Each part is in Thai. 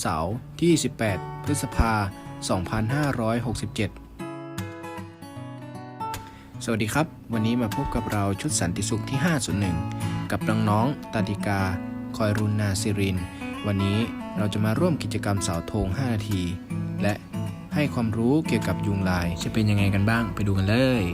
เสาร์ที่ 18 พฤษภา 2567สวัสดีครับ วันนี้มาพบกับเราชุดสันติสุขที่ 501 กับน้องๆตาติกา คอยรุณนาซิริน วันนี้เราจะมาร่วมกิจกรรมเสาธง 5 นาที และให้ความรู้เกี่ยวกับยุงลายจะเป็นยังไงกันบ้างไปดูกันเลย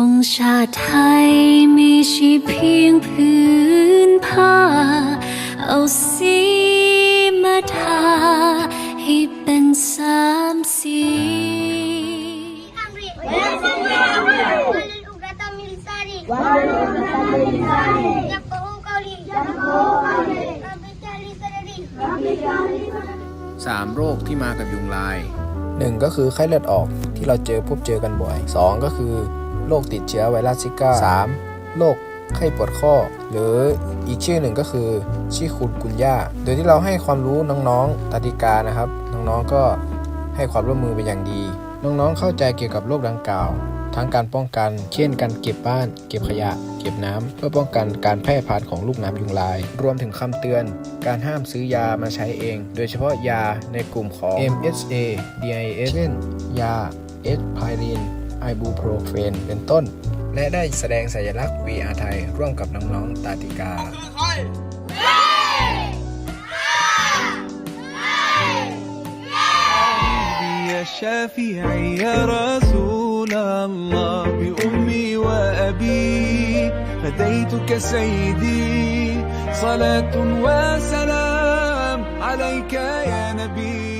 ของชาติไทยไม่ใช่เพียงพื้นผ้า เอาสีมาทาให้เป็นสามสีสามโรคที่มากับยุงลายหนึ่งก็คือไข้เลือดออกที่เราเจอพบเจอกันบ่อยสองก็คือ โรคติดเชื้อไวรัสซิก้า 3. โรคไข้ปวดข้อ หรืออีกชื่อหนึ่งก็คือชิคุนกุนย่า โดยที่เราให้ความรู้น้องๆตาติกานะครับ น้องๆก็ให้ความร่วมมือเป็นอย่างดี น้องๆเข้าใจเกี่ยวกับโรคดังกล่าว ทั้งการป้องกัน เช่น การเก็บบ้าน เก็บขยะ เก็บน้ำเพื่อป้องกันการแพร่พันธุ์ของลูกน้ำยุงลาย รวมถึงคำเตือน การห้ามซื้อยามาใช้เอง โดยเฉพาะยาในกลุ่มของ MSA DIS เช่นยาเอสไพริน ไอบูโปรเฟนเป็นต้น และได้แสดงสัญลักษณ์ VR ไทย ร่วมกับน้องๆ ตาติกา شافعي يا رسول الله بأمي وأبي فديتك سيدي صلاة وسلام عليك يا نبي